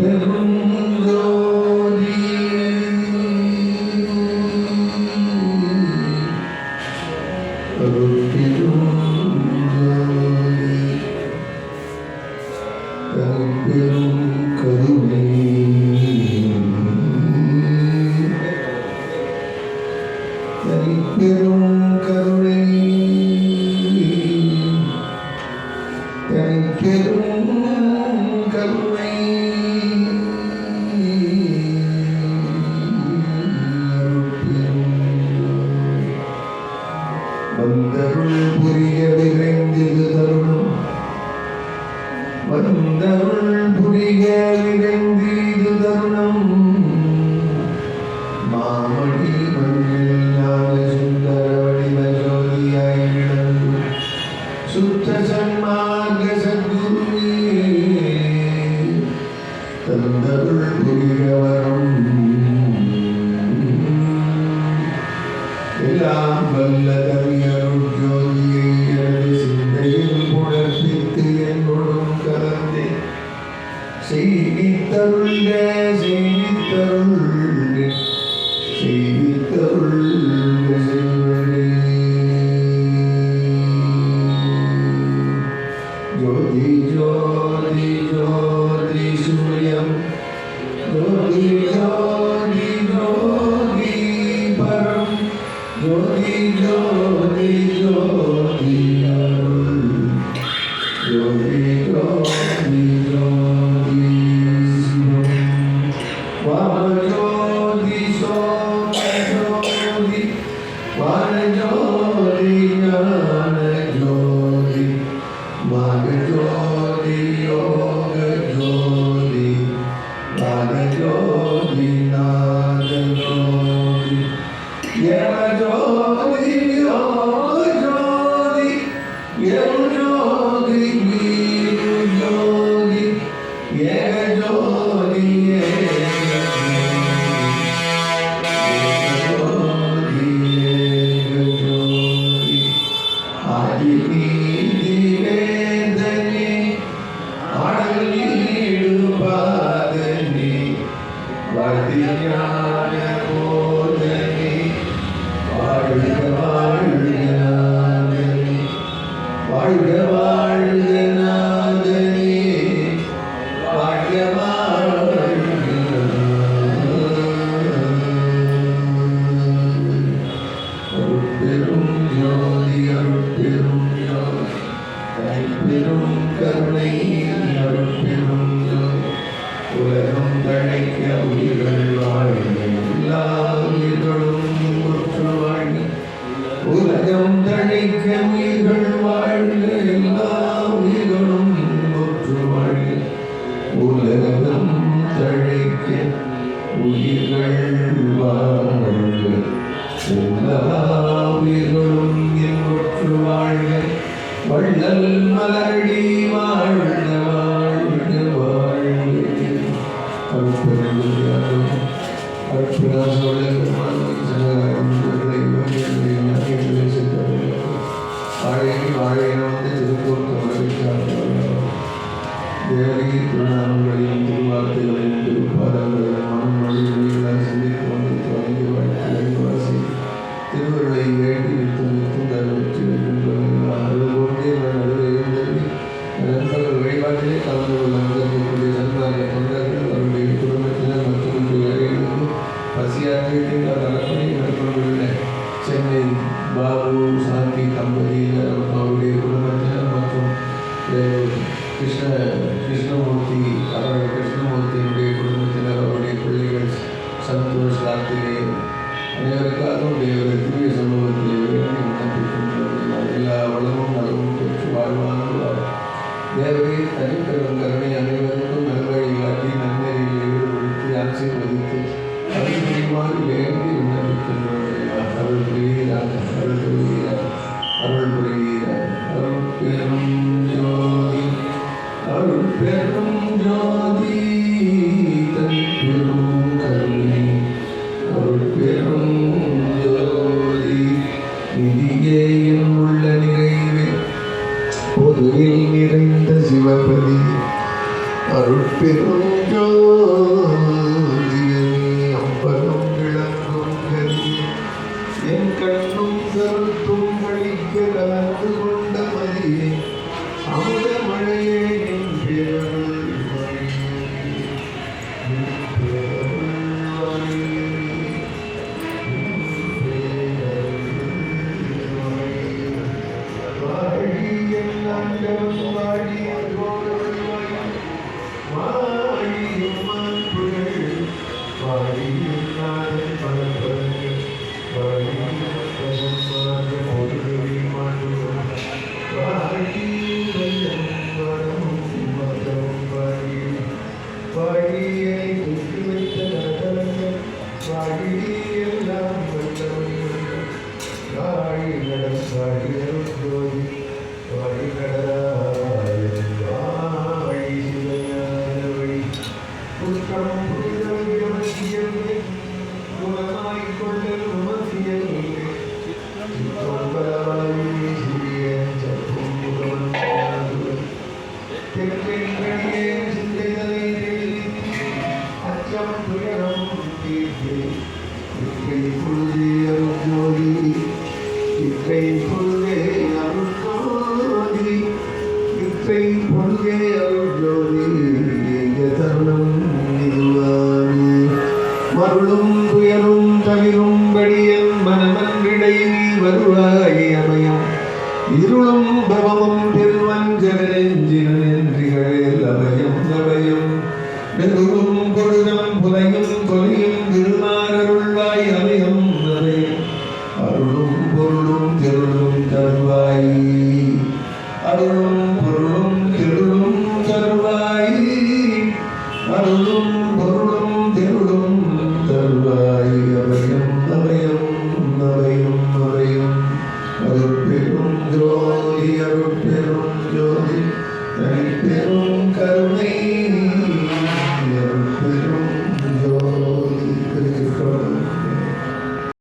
pergunto மாமணி যদি যদি যদি அழைக்க நீர்கள் வாழ்க எல்லாம் உயிர்களும் இன்புற்று வாழ்க உலகம் தழைக்க உயிர்கள் வாழ்க. எல்லா உயிர்களும் இன்புற்று வாழ்க வள்ளல் மலரடி வாழ்க வாழ்க வாழ்க. அற்புதம் அற்புதம் சொல்லுங்கள் அழகி அழகினவந்து திருப்பூர் தமிழ்ச்சி தேவகி திருநாமங்களையும் திருவார்த்தைகளையும் திருப்பாதங்களையும் Krishna 别碰到 இக்கை பொழுதே அருஜோதி தருணம் மருளும் துயரும் தவிரும் படியன் மனமன்றிடை நீ வருவாய் அமயம். இருளும் பவமும் பெருவஞ்சனெஞ்சினென்றிகளில் அபயம் அபயம் நெருளும் பொழுதம் புலையும் கொலையும் திருமாரருள்வாய் அபயம் அபயம் அருளும் பொருளும் திருளும் தருவாய்